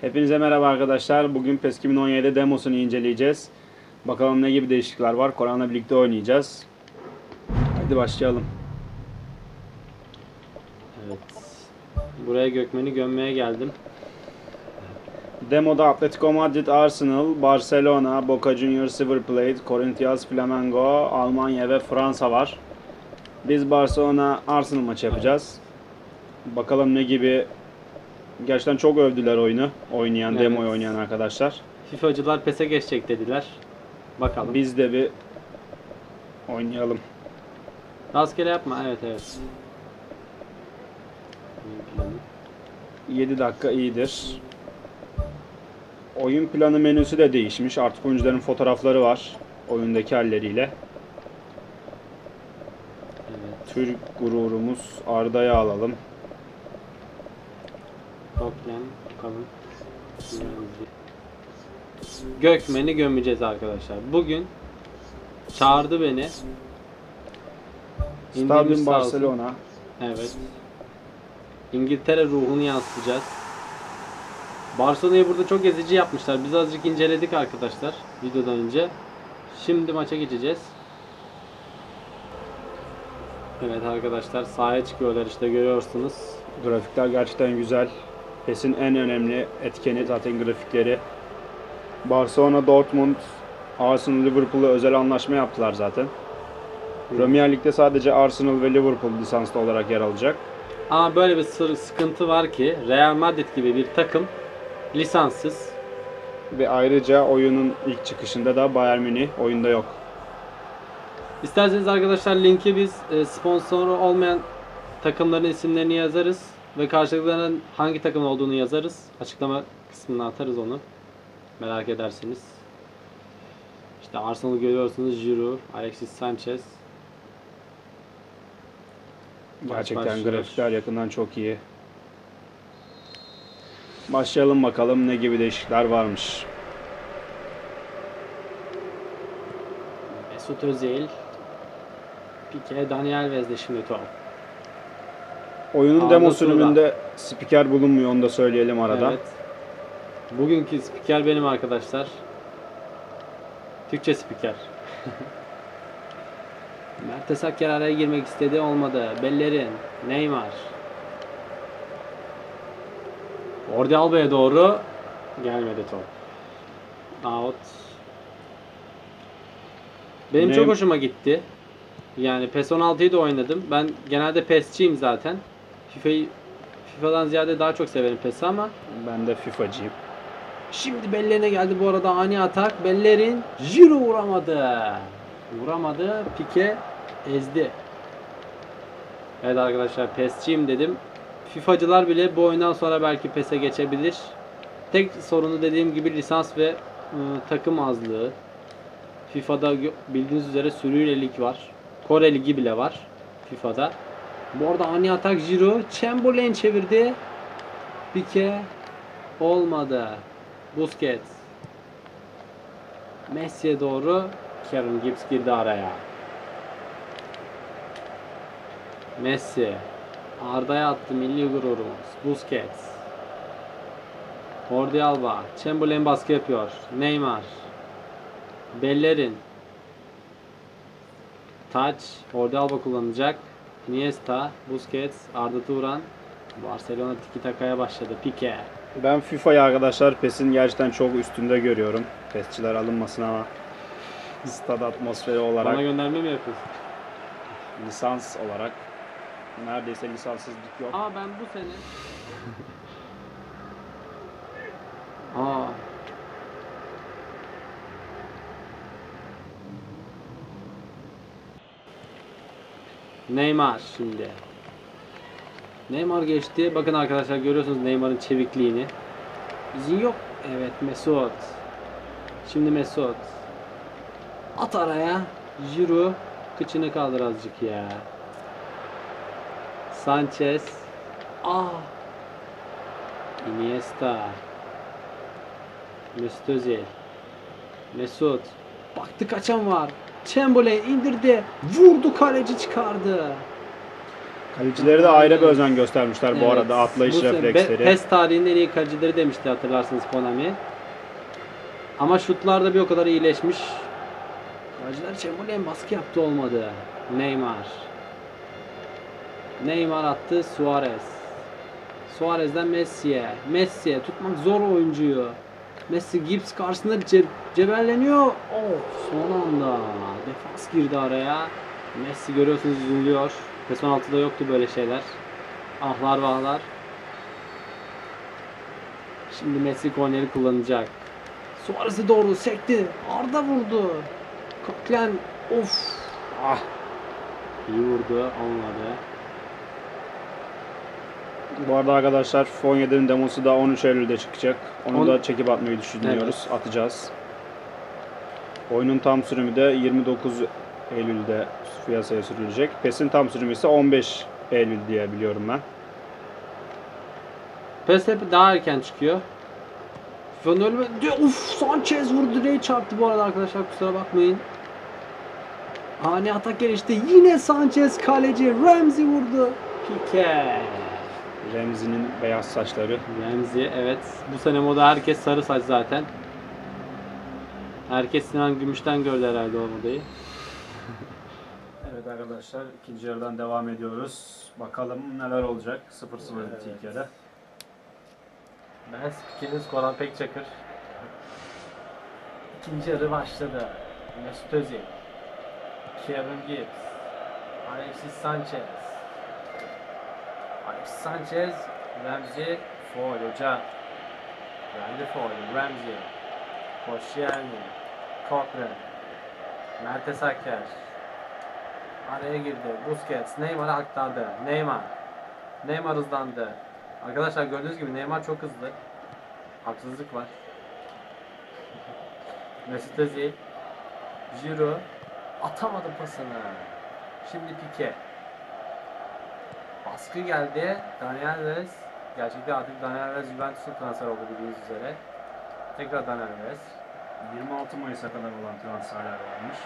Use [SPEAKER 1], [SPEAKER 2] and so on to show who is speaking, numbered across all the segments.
[SPEAKER 1] Hepinize merhaba arkadaşlar. Bugün PES 2017 demosunu inceleyeceğiz. Bakalım ne gibi değişiklikler var. Koran'la birlikte oynayacağız. Hadi başlayalım.
[SPEAKER 2] Evet. Buraya Gökmen'i gömmeye geldim.
[SPEAKER 1] Demoda Atletico Madrid, Arsenal, Barcelona, Boca Juniors, River Plate, Corinthians, Flamengo, Almanya ve Fransa var. Biz Barcelona Arsenal maçı yapacağız. Bakalım ne gibi Gerçekten çok övdüler oyunu. Oynayan,
[SPEAKER 2] Evet.
[SPEAKER 1] demoyu oynayan arkadaşlar.
[SPEAKER 2] FIFA'cılar PES'e geçecek dediler. Bakalım.
[SPEAKER 1] Biz de bir oynayalım.
[SPEAKER 2] Rastgele yapma. Evet evet.
[SPEAKER 1] 7 dakika iyidir. Oyun planı menüsü de değişmiş. Artık oyuncuların fotoğrafları var. Oyundaki halleriyle.
[SPEAKER 2] Evet.
[SPEAKER 1] Türk gururumuz Arda'yı alalım.
[SPEAKER 2] Toplam bakalım. Gökmen'i gömeceğiz arkadaşlar. Bugün çağırdı beni.
[SPEAKER 1] Stadyum. Barcelona.
[SPEAKER 2] Evet. İngiltere ruhunu yansıtacağız. Barcelona'yı burada çok ezici yapmışlar. Biz azıcık inceledik arkadaşlar videodan önce. Şimdi maça geçeceğiz. Evet arkadaşlar sahaya çıkıyorlar işte görüyorsunuz.
[SPEAKER 1] Grafikler gerçekten güzel. PES'in en önemli etkeni zaten grafikleri. Barcelona, Dortmund, Arsenal, Liverpool'la özel anlaşma yaptılar zaten. Premier Lig'de sadece Arsenal ve Liverpool lisanslı olarak yer alacak.
[SPEAKER 2] Ama böyle bir sır- sıkıntı var ki Real Madrid gibi bir takım lisanssız.
[SPEAKER 1] Ve ayrıca oyunun ilk çıkışında da Bayern Münih oyunda yok.
[SPEAKER 2] İsterseniz arkadaşlar linki biz e, sponsoru olmayan takımların isimlerini yazarız ve karşılıklarının hangi takım olduğunu yazarız. Açıklama kısmına atarız onu. Merak ederseniz. İşte Arsenal'ı görüyorsunuz. Giroud, Alexis Sanchez.
[SPEAKER 1] Gerçekten grafikler yakından çok iyi. Başlayalım bakalım ne gibi değişiklikler varmış.
[SPEAKER 2] Mesut Özil. Pique, Daniel Vez'de şimdi top.
[SPEAKER 1] Oyunun
[SPEAKER 2] Arda
[SPEAKER 1] demo sürümünde spiker bulunmuyor onu da söyleyelim arada.
[SPEAKER 2] Evet. Bugünkü spiker benim arkadaşlar. Türkçe spiker. Mertes Akker araya girmek istedi olmadı. Bellerin, Neymar. Ordi Alba'ya doğru gelmedi top. Out. Benim
[SPEAKER 1] Neym-
[SPEAKER 2] çok hoşuma gitti. Yani PES 16'yı da oynadım. Ben genelde PES'çiyim zaten. FIFA'yı FIFA'dan ziyade daha çok severim PES'i ama
[SPEAKER 1] Ben de FIFA'cıyım.
[SPEAKER 2] Şimdi bellerine geldi bu arada ani atak. Bellerin Jiro vuramadı. Vuramadı. Pike ezdi. Evet arkadaşlar PES'çiyim dedim. FIFA'cılar bile bu oyundan sonra belki PES'e geçebilir. Tek sorunu dediğim gibi lisans ve ıı, takım azlığı. FIFA'da gö- bildiğiniz üzere sürüyle lig var. Kore ligi bile var FIFA'da. Bu arada ani atak Jiro. Chamberlain çevirdi. Pike olmadı. Busquets. Messi'ye doğru Kieran Gibbs girdi araya. Messi. Arda'ya attı milli gururumuz. Busquets. Jordi Alba. Chamberlain baskı yapıyor. Neymar. Bellerin. Taç. Jordi Alba kullanacak. Iniesta. Busquets. Arda Turan. Barcelona tiki takaya başladı. Pique.
[SPEAKER 1] Ben FIFA'yı arkadaşlar PES'in gerçekten çok üstünde görüyorum. PES'çiler alınmasın ama stad atmosferi olarak,
[SPEAKER 2] Bana gönderme mi yapıyorsun?
[SPEAKER 1] lisans olarak neredeyse lisanssızlık yok.
[SPEAKER 2] Ama ben bu sene Aa. Neymar şimdi. Neymar geçti. Bakın arkadaşlar görüyorsunuz Neymar'ın çevikliğini. İzin yok. Evet Mesut. Şimdi Mesut. At araya. Giroud. Kıçını kaldır azıcık ya. Sanchez. Ah. Iniesta. Mesut Özil. Mesut. Baktı kaçan var. Chamberlain indirdi. Vurdu kaleci çıkardı.
[SPEAKER 1] Kalecileri de ayrı bir özen göstermişler bu
[SPEAKER 2] Evet,
[SPEAKER 1] arada atlayış
[SPEAKER 2] bu
[SPEAKER 1] refleksleri.
[SPEAKER 2] PES tarihinin en iyi kalecileri demişti hatırlarsınız Konami. Ama şutlarda bir o kadar iyileşmiş. Kaleciler Chamberlain baskı yaptı olmadı. Neymar. Neymar attı Suarez. Suarez'den Messi'ye. Messi'ye tutmak zor oyuncuyu. Messi Gibbs karşısında ce- cebelleniyor. Oh, son anda defans girdi araya. Messi görüyorsunuz üzülüyor. PES 16'da yoktu böyle şeyler. Ahlar vahlar. Şimdi Messi korneri kullanacak. Suarez'e doğru sekti. Arda vurdu. Coquelin of. Ah. İyi vurdu. Olmadı.
[SPEAKER 1] Bu arada arkadaşlar FIFA 17'nin demosu da 13 Eylül'de çıkacak. Onu
[SPEAKER 2] On-
[SPEAKER 1] da çekip atmayı düşünüyoruz. Atacağız. Oyunun tam sürümü de 29 Eylül'de piyasaya sürülecek. PES'in tam sürümü ise 15 Eylül diye biliyorum ben.
[SPEAKER 2] PES hep daha erken çıkıyor. FIFA'nın ölme... Uf Sanchez vurdu direği çarptı bu arada arkadaşlar kusura bakmayın. Ani atak gelişti. Yine Sanchez kaleci. Ramsey vurdu. Pique.
[SPEAKER 1] Remzi'nin beyaz saçları.
[SPEAKER 2] Remzi evet. Bu sene moda herkes sarı saç zaten. Herkes Sinan Gümüş'ten gördü herhalde o modayı.
[SPEAKER 1] Evet arkadaşlar ikinci yarıdan devam ediyoruz. Bakalım neler olacak. 0-0 bitti ilk yarı.
[SPEAKER 2] Ben spikiniz Koran Pekçakır. İkinci yarı başladı. Mesut Özil. Kieran Gibbs. Alexis Sanchez. Sanchez. Ramsey. Foul hoca. Verdi foul. Ramsey. Koscielny. Cochran. Mertes Aker. Araya girdi. Busquets. Neymar'a aktardı. Neymar. Neymar hızlandı. Arkadaşlar gördüğünüz gibi Neymar çok hızlı. Haksızlık var. Mesut Özil. Giroud. Atamadı pasını. Şimdi Pique. Baskı geldi. Daniel Alves. Gerçekten artık Daniel Alves Juventus'a transfer oldu bildiğiniz üzere. Tekrar Daniel Alves.
[SPEAKER 1] 26 Mayıs'a kadar olan transferler varmış.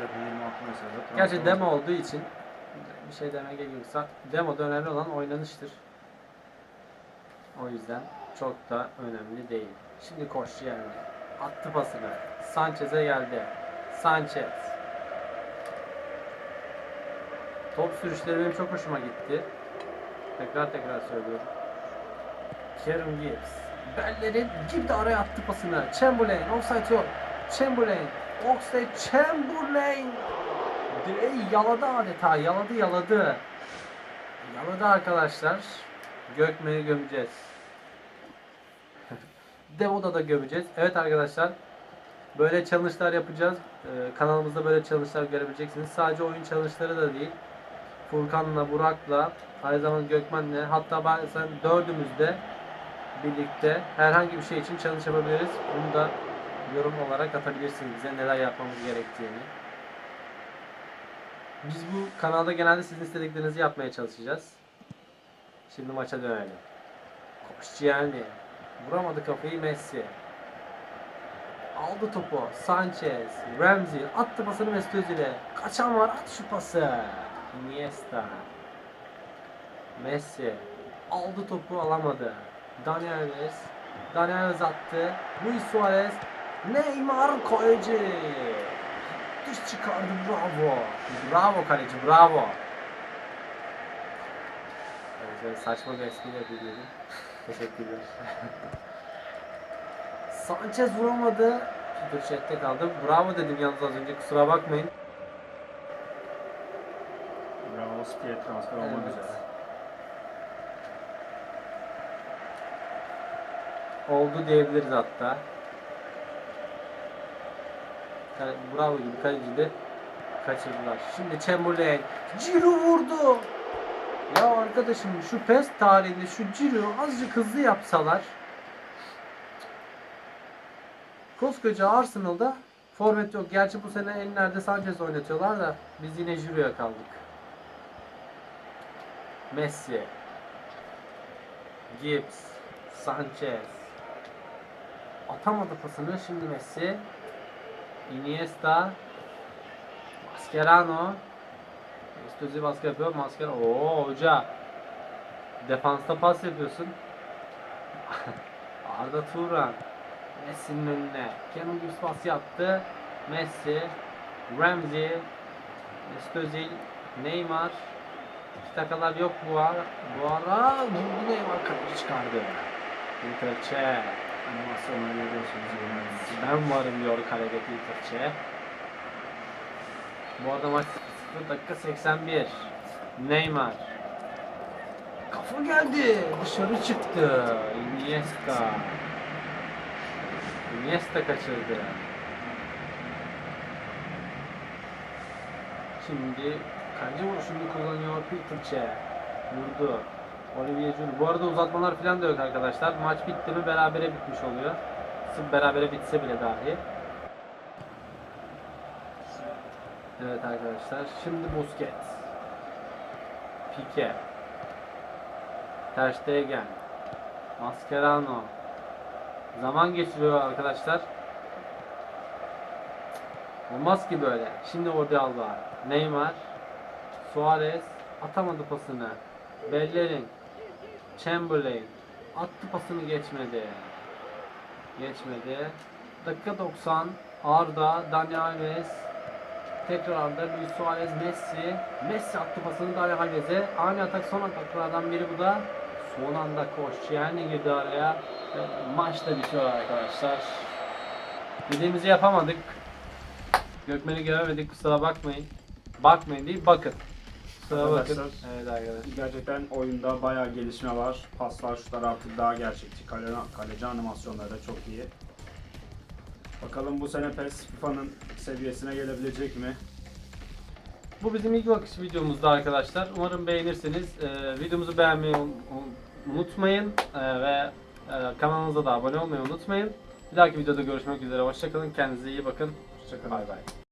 [SPEAKER 1] Zaten 26 Mayıs'ta da transfer
[SPEAKER 2] Gerçi
[SPEAKER 1] oldu.
[SPEAKER 2] demo olduğu için bir şey demeye gerek yoksa demoda önemli olan oynanıştır. O yüzden çok da önemli değil. Şimdi koştu yani. Attı pasını. Sanchez'e geldi. Sanchez. Top sürüşleri benim çok hoşuma gitti. Tekrar tekrar söylüyorum. Kieran Gibbs. Bellerin girdi araya attı pasını. Chamberlain offside yok. Chamberlain. Oxlade Chamberlain. Direği yaladı adeta. Yaladı yaladı. Yaladı arkadaşlar. Gökmen'i gömeceğiz. Demo'da da gömeceğiz. Evet arkadaşlar. Böyle challenge'lar yapacağız. Ee, kanalımızda böyle challenge'lar görebileceksiniz. Sadece oyun challenge'ları da değil. Furkan'la, Burak'la, aynı zamanda Gökmen'le hatta bazen dördümüzde birlikte herhangi bir şey için challenge yapabiliriz. Bunu da yorum olarak atabilirsiniz bize neler yapmamız gerektiğini. Biz bu kanalda genelde sizin istediklerinizi yapmaya çalışacağız. Şimdi maça dönelim. Koscielny. Vuramadı kafayı Messi. Aldı topu. Sanchez. Ramsey. Attı pasını Mesut Özil'e. Kaçan var. At şu pası. Iniesta. Messi. Aldı topu alamadı. Daniel Alves. Daniel Alves attı. Luis Suarez. Neymar kaleci. Düş çıkardı bravo. Bravo kaleci bravo. Saçma bir espri yapıyordum. Teşekkürler. Sanchez vuramadı. Peter chatte kaldı. Bravo dedim yalnız az önce kusura bakmayın.
[SPEAKER 1] Spiye transfer olmak
[SPEAKER 2] Evet.
[SPEAKER 1] üzere.
[SPEAKER 2] Oldu diyebiliriz hatta. Bravo gibi kaleci de kaçırdılar. Şimdi Chamberlain Ciro vurdu. Ya arkadaşım şu PES tarihinde şu Ciro azıcık hızlı yapsalar koskoca Arsenal'da forvet yok. Gerçi bu sene ellerde Sanchez oynatıyorlar da biz yine Ciro'ya kaldık. Messi Gibbs Sanchez Atamadı pasını şimdi Messi Iniesta Mascherano Mesut baskı yapıyor. Maskara. Oo hoca. Defansta pas yapıyorsun. Arda Turan. Messi'nin önüne. Kenan Gibbs pas yaptı. Messi. Ramsey. Mesut Özil. Neymar. Takalar yok bu ara. Bu ara vurdu Neymar kaleci çıkardı. Interçe.
[SPEAKER 3] Animasyonları görüyorsunuz.
[SPEAKER 2] Ben varım diyor kaledeki Interçe. Bu arada maç 0 dakika 81. Neymar. Kafa geldi. Dışarı çıktı. Iniesta. Iniesta kaçırdı. Şimdi kaleci vuruşunu kullanıyor Peterçe. Vurdu. Olivier Giroud. Bu arada uzatmalar falan da yok arkadaşlar. Maç bitti mi berabere bitmiş oluyor. Sırf berabere bitse bile dahi. Evet arkadaşlar. Şimdi Busquets. Pique. Ter Stegen. Mascherano. Zaman geçiriyor arkadaşlar. Olmaz ki böyle. Şimdi orada Alba. Neymar. Suarez. Atamadı pasını. Bellerin. Chamberlain. Attı pasını geçmedi. Geçmedi. Dakika 90. Arda. Dani Alves. Tekrar Arda. Luis Suarez. Messi. Messi attı pasını Dani Alves'e. Ani atak son ataklardan biri bu da. Son anda koş. Yani girdi araya. Ve bitiyor arkadaşlar. Dediğimizi yapamadık. Gökmen'i göremedik kusura bakmayın. Bakmayın değil bakın. Kusura bakın.
[SPEAKER 1] Arkadaşlar.
[SPEAKER 2] Evet arkadaşlar.
[SPEAKER 1] Gerçekten oyunda bayağı gelişme var. Paslar, şutlar artık daha gerçekçi. Kale, kaleci animasyonları da çok iyi. Bakalım bu sene PES FIFA'nın seviyesine gelebilecek mi?
[SPEAKER 2] Bu bizim ilk bakış videomuzdu arkadaşlar. Umarım beğenirsiniz. Ee, videomuzu beğenmeyi un- un- unutmayın Ee, ve e, kanalımıza da abone olmayı unutmayın. Bir dahaki videoda görüşmek üzere. Hoşçakalın. Kendinize iyi bakın.
[SPEAKER 1] Hoşçakalın.
[SPEAKER 2] Bay bay.